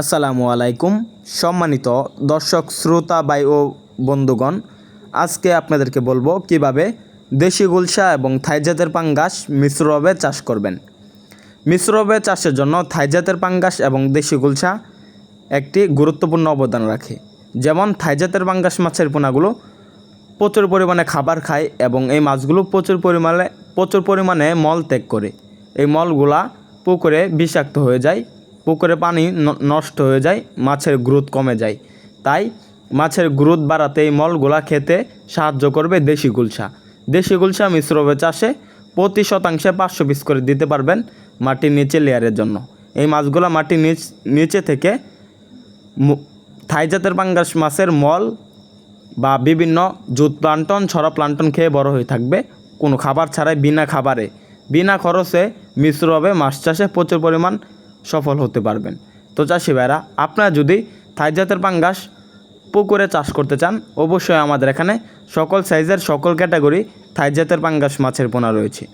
আসসালামু আলাইকুম, সম্মানিত দর্শক, শ্রোতা বাই ও বন্ধুগণ, আজকে আপনাদেরকে বলব কীভাবে দেশি গুলশা এবং থাইজাতের পাঙ্গাস মিশ্রভাবে চাষ করবেন। মিশ্রভাবে চাষের জন্য থাইজাতের পাঙ্গাস এবং দেশি গুলশা একটি গুরুত্বপূর্ণ অবদান রাখে। যেমন থাইজাতের পাঙ্গাস মাছের পোনাগুলো প্রচুর পরিমাণে খাবার খায় এবং এই মাছগুলো প্রচুর পরিমাণে প্রচুর পরিমাণে মল ত্যাগ করে। এই মলগুলা পুকুরে বিষাক্ত হয়ে যায় পুকুরে পানি নষ্ট হয়ে যায়, মাছের গ্রোথ কমে যায়। তাই মাছের গ্রোথ বাড়াতে এই মলগুলা খেতে সাহায্য করবে দেশি গুলশা। দেশি গুলশা মিশ্রভাবে চাষে প্রতি শতাংশে পাঁচশো পিস করে দিতে পারবেন মাটির নিচে লেয়ারের জন্য। এই মাছগুলা মাটির নিচ, নিচে থেকে মু- থাই জাতের পাঙ্গাস মাছের মল বা বিভিন্ন জুত প্লান্টন, ছড়া প্লান্টন খেয়ে বড় হয়ে থাকবে। কোনো খাবার ছাড়াই বিনা খাবারে, বিনা খরচে মিশ্রভাবে মাছ চাষে প্রচুর পরিমাণ সফল হতে পারবেন। তো চাষি ভাইরা, আপনারা যদি থাই জাতের পাঙ্গাস পুকুরে চাষ করতে চান, অবশ্যই আমাদের এখানে সকল সাইজের সকল ক্যাটাগরি থাই জাতের পাঙ্গাস মাছের পোনা রয়েছে।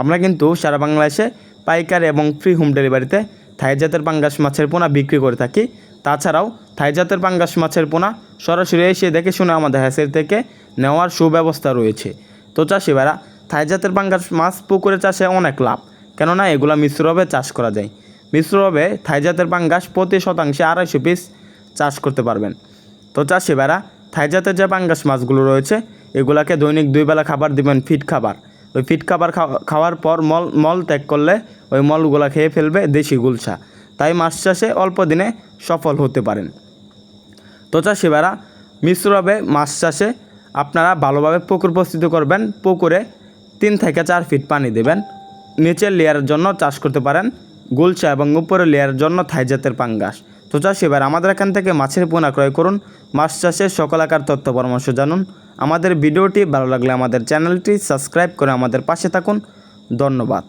আমরা কিন্তু সারা বাংলাদেশে পাইকারি এবং ফ্রি হোম ডেলিভারিতে থাই জাতের পাঙ্গাস মাছের পোনা বিক্রি করে থাকি। তাছাড়াও থাই জাতের পাঙ্গাস মাছের পোনা সরাসরি এসে দেখে শুনে আমাদের হ্যাসের থেকে নেওয়ার সুব্যবস্থা রয়েছে। তো চাষি ভাইরা, থাই জাতের পাঙ্গাস মাছ পুকুরে চাষে অনেক লাভ, কেননা এগুলা মিশ্রভাবে চাষ করা যায়। মিশ্রভাবে থাই জাতের পাঙ্গাস প্রতি শতাংশে আড়াইশো পিস চাষ করতে পারবেন। তো চাষি ভাইরা, থাই জাতের যে পাঙ্গাস মাছগুলো রয়েছে, এগুলাকে দৈনিক দুই বেলা খাবার দিবেন ফিট খাবার। ওই ফিট খাবার খাওয়া- খাওয়ার পর মল মল ত্যাগ করলে ওই মলগুলা খেয়ে ফেলবে দেশি গুলশা। তাই মাছ চাষে অল্প দিনে সফল হতে পারেন। তো চাষি ভাইরা, মিশ্রভাবে মাছ চাষে আপনারা ভালোভাবে পুকুর প্রস্তুত করবেন। পুকুরে তিন থেকে চার ফিট পানি দেবেন। নিচের লেয়ারের জন্য চাষ করতে পারেন। গুলশা এবং উপরে লেয়ার জন্য থাইজাতের পাঙ্গাস। তো চাষ এবার আমাদের এখান থেকে মাছের পোনা ক্রয় করুন। মাছ চাষের সকল আকার তথ্য পরামর্শ জানুন। আমাদের ভিডিওটি ভালো লাগলে আমাদের চ্যানেলটি সাবস্ক্রাইব করে আমাদের পাশে থাকুন। ধন্যবাদ।